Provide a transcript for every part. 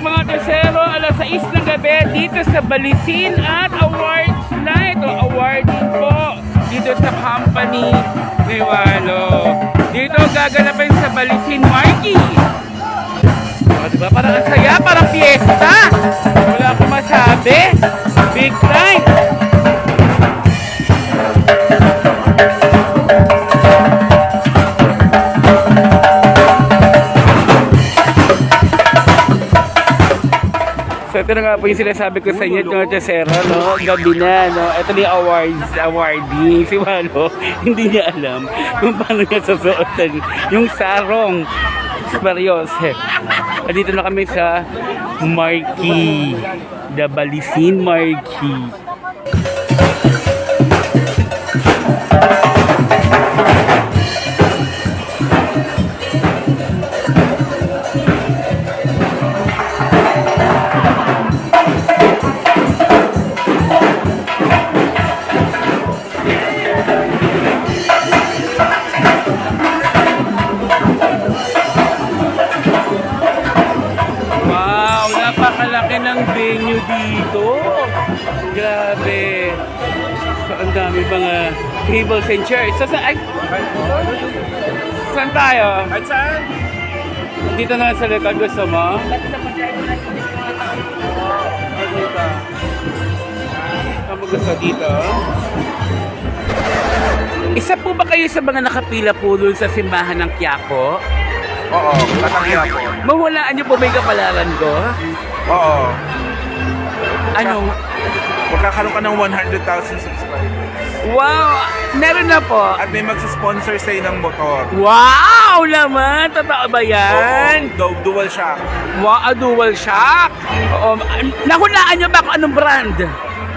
mga tesero, alas 6 ng gabi dito sa Balisin at Awards Night o awarding po dito sa company ni Walo. Dito gaganapin sa Balisin Marky. O, diba? Parang ang saya, parang fiesta. Wala akong masabi. Big time. Ito nga po yung sinasabi ko sa inyo, no, Chesero, no? Gabi na, no? Ito na yung awards, awarding. Si Walo, hindi niya alam kung paano niya susuotan yung sarong. Mariose. Dito na kami sa Marquee. The Balisin Marquee. Tables and chairs. So, sa, ay, saan tayo? At saan? Dito na sa likod. Gusto mo? Dito. Kamu gusto dito? Isa po ba kayo sa mga nakapila po dun sa simbahan ng Quiapo? Oo, katangya po. Mahulaan niyo po ba yung kapalaran ko? Oo. Anong? Magkakaroon ka ng 100,000 subscribers. Wow! Meron na po. At may magsasponsor sa'yo ng motor. Wow naman! Totoo ba yan? Oo, du- dual shock. Wow, a dual shock! Oo. Nahulaan niyo ba kung anong brand?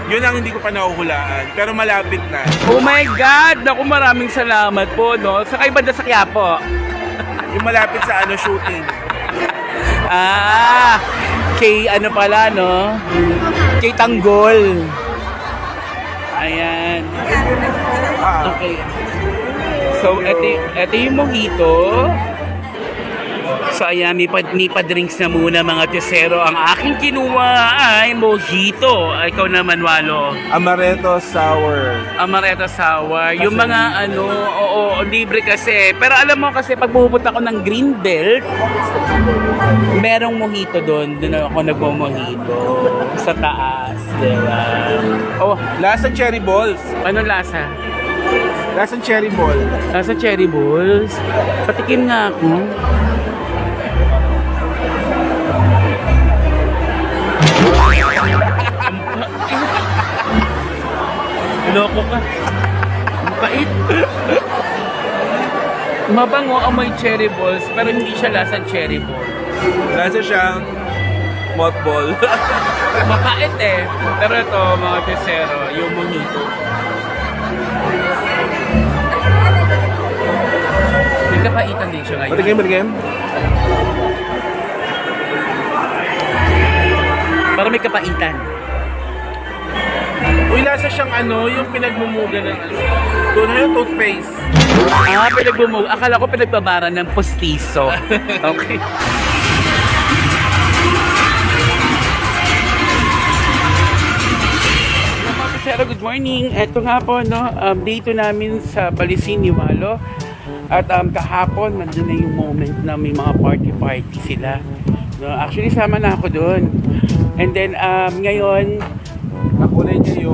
Yun ang hindi ko pa nahuhulaan. Pero malapit na. Oh my God! Naku, maraming salamat po, no? Sa kayo banda sa Quiapo? Yung malapit sa ano shooting. Ah! Kay ano pala, no? Kay Tanggol. Ayan. Ah, Okay. So, eto, eto yung mojito. So, ayan, may, pad, may pa-drinks na muna mga tesero. Ang aking kinuha ay mojito. Ikaw naman, Walo. amaretto sour. Amaretto sour. Yung mga ano, oo, libre kasi. Pero alam mo kasi pag pupunta ako ng Greenbelt, merong mojito doon. Doon ako nagmo-mojito. Sa taas, di ba? Oh, Lasa cherry balls. ano lasa? Lasa cherry ball. Nasa cherry balls. Patikim nga ako. Loko ka. Ang pait. Mabango amoy cherry balls pero hindi siya lasang cherry ball. Lasa siyang mothball. Mapait eh. Pero ito mga kesero, yung mojito. May kapaitan din siya ngayon. Matigim, matigim. Para may kapaitan. Uy, lasa siyang ano, yung pinagmumuga ng ano. Doon na yung toothpaste. Ah, pinagbumug. Akala ko pinagbabara ng postiso. Okay. Sir, good morning. Ito nga po, no, um, dito namin sa Balisin ni Walo. At um, kahapon, nandun na yung moment na may mga party-party sila. No, actually, sama na ako doon. And then, um, ngayon,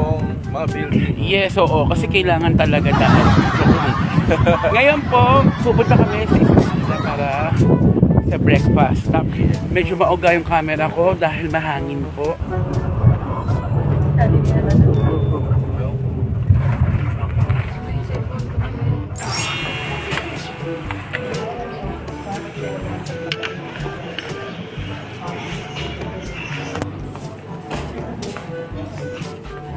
yung mga building. Yes, oo. Kasi kailangan talaga lang. Ngayon po, pupunta kami sa para sa breakfast. Medyo mauga yung camera ko dahil mahangin po.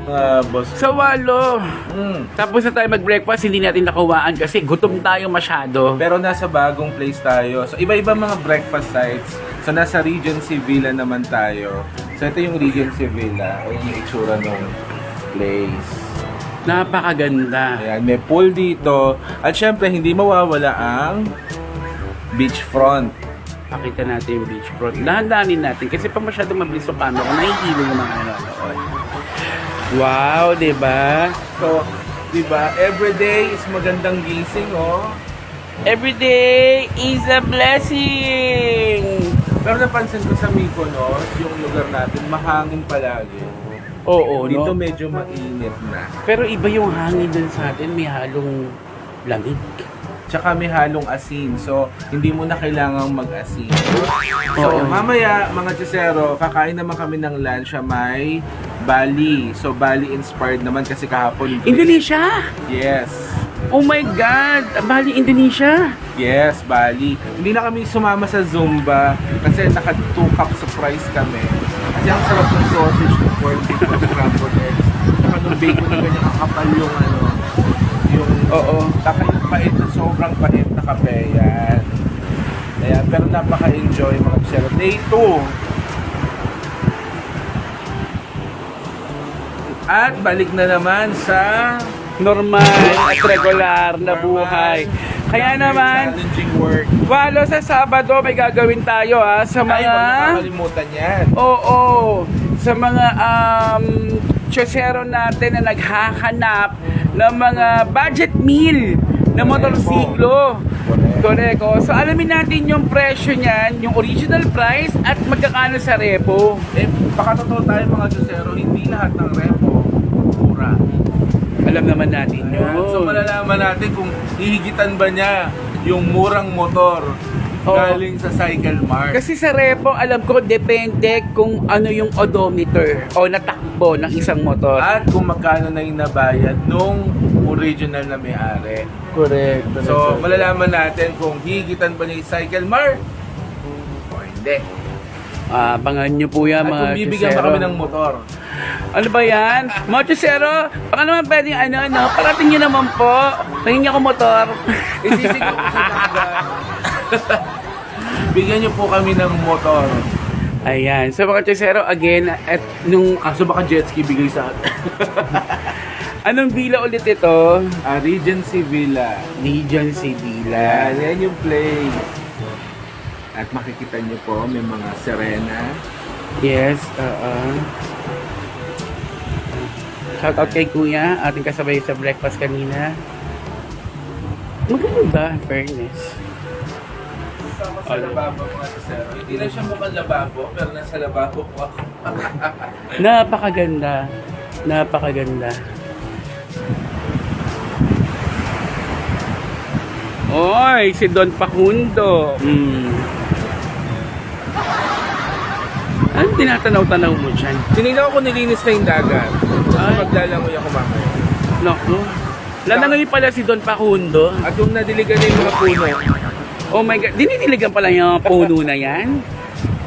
Mga boss. Sa walo. Mm. Tapos na tayo mag-breakfast, hindi natin nakawaan kasi gutom tayo masyado. Pero nasa bagong place tayo. So, iba-iba mga breakfast sites. So nasa Regency Villa naman tayo. So ito yung Regency Villa. Ayan yung itsura ng place. Napakaganda. Ayan, may pool dito. At syempre, hindi mawawala ang beachfront. Pakita natin yung beachfront. Dahan-dahanin natin kasi pag masyadong mabilis yung camera, nahihilo yung mga nanonood. Wow, di ba? So, di ba, everyday is magandang gising, oh. Every day is a blessing. Pero napansin ko sa Mykonos, yung lugar natin, mahangin palagi. Oo, Dito no? medyo mainit na. Pero iba yung hangin dun sa atin, may halong lamig. Tsaka may halong asin. So, hindi mo na kailangang mag-asin. So, Oo. mamaya, mga Chisero, kakain naman kami ng lunch sa may Bali. So, Bali-inspired naman kasi kahapon. Indonesia! Yes. Oh my God! Bali, Indonesia! Yes, Bali. Hindi na kami sumama sa Zumba kasi naka two cup surprise kami. Kasi ang sarap ng sausage ng corn beef ng scrambled eggs. Saka nung bacon na ganyan kakapal yung ano, yung Oo. Saka yung pait na sobrang pait na kape yan. Ayan, pero napaka-enjoy mga kisero. Day 2. At balik na naman sa Normal at regular na buhay. Kaya naman, challenging work. walo sa Sabado may gagawin tayo ha sa Ay, mga... nakakalimutan yan. Oo, sa mga um, chosero natin na naghahanap ng mga budget meal na motorsiklo. Correct. Oh. So alamin natin yung presyo niyan, yung original price at magkakano sa repo. Eh, baka totoo tayo mga Diyosero, hindi lahat ng repo mura. Alam naman natin yun. Ayan, So malalaman natin kung hihigitan ba niya yung murang motor Oo. galing sa Cycle Mart. Kasi sa repo, alam ko, depende kung ano yung odometer o natakbo ng isang motor. At kung magkano na yung nabayad nung original na may-ari. correct. So, malalaman natin kung hihigitan ba niya yung Cycle Mart o hindi. Ah, abangan nyo po yan, At mga kung bibigyan ba kami ng motor. Ano ba yan? Mga chosero, baka naman pwedeng ano, no? Parating nyo naman po. Pahingin ako motor. Isisigaw ko sa. Bigyan niyo po kami ng motor. Ayan. So mga chosero, again, at nung Kaso baka jet ski bigay sa atin. anong villa ulit ito? Ah, Regency Villa. Regency Villa. Yan, yan yung place. At makikita niyo po, may mga Serena. Yes, oo. Shout out kay Kuya, ating kasabay sa breakfast kanina. Maganda, fairness. Kasama sa lababo mga sir. Hindi lang siya mukhang lababo, pero nasa lababo po ako. Napakaganda. Napakaganda. Oy, si Don Pacundo. Hmm. Ano tinatanaw-tanaw mo dyan? Tinignan ko nilinis na yung dagat. Ay. maglalangoy ako mamaya. Naku. Lalangoy pala si Don Pacundo. At yung nadiligan na yung mga puno, Oh my God, dinidiligan pala yung puno na yan?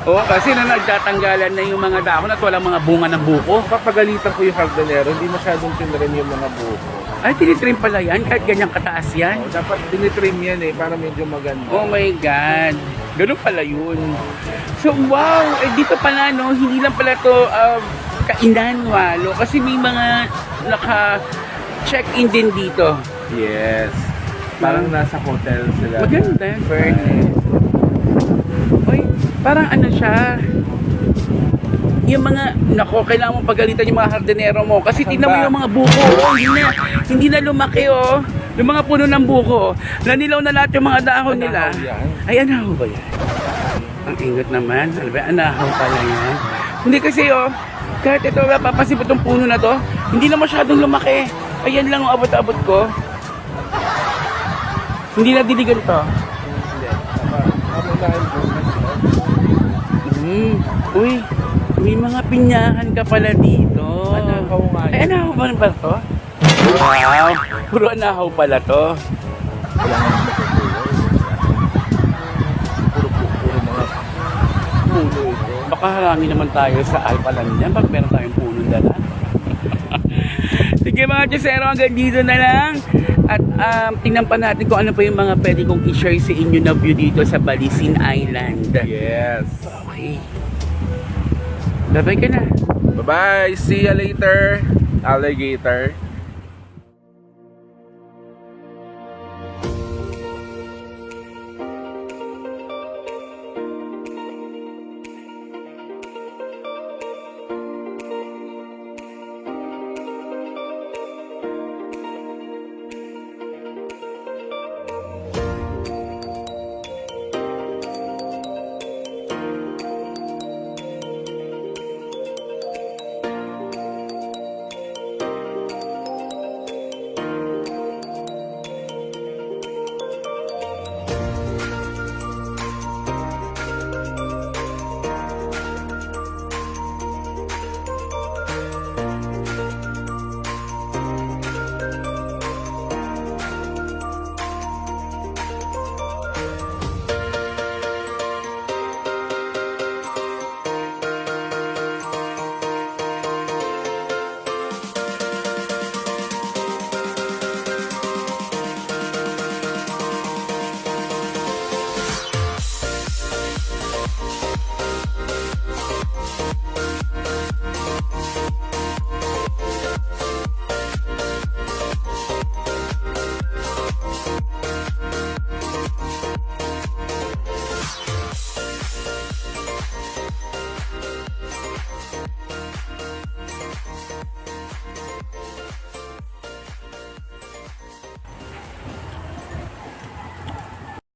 Oo, kasi na nagtatanggalan na yung mga dahon at walang mga bunga ng buko. papagalitan ko yung hagdanero, hindi masyadong tinrim yung mga buko. Ay, tinitrim pala yan kahit ganyang kataas yan. O, dapat tinitrim yan eh, para medyo maganda. Oh my God. Ganun pala yun. So, wow. Eh, dito pala, no, hindi lang pala to um, kainan, walo. Kasi may mga naka-check-in din dito. Yes. Parang nasa hotel sila. Maganda, fairness. Uy, parang ano siya, yung mga, nako, kailangan mo pagalitan yung mga hardinero mo. Kasi tingnan mo yung mga buko, oh, hindi na, hindi na lumaki, oh. Yung mga puno ng buko, nanilaw na lahat yung mga dahon nila. Ay, anahaw ba yan? Ang ingot naman. Ano ba, anahaw pala yan. Hindi kasi, oh, kahit ito, napapasipot yung puno na to, hindi na masyadong lumaki. Ayan lang ang abot-abot ko. Hindi na diligan to. Hmm. Uy, may mga pinyahan ka pala dito. Anahaw nga Ay, anahaw ba ba to? Wow, puro anahaw pala to. Wala nga Puro, puro, puro mga puno ito. Baka harami naman tayo sa Alpalan yan pag meron tayong punong dala. Okay mga Chesero, hanggang dito na lang. At um, tingnan pa natin kung ano pa yung mga pwede kong i-share sa inyo na view dito sa Balisin Island. Yes. Okay. Bye-bye ka na. Bye-bye. See you later, alligator.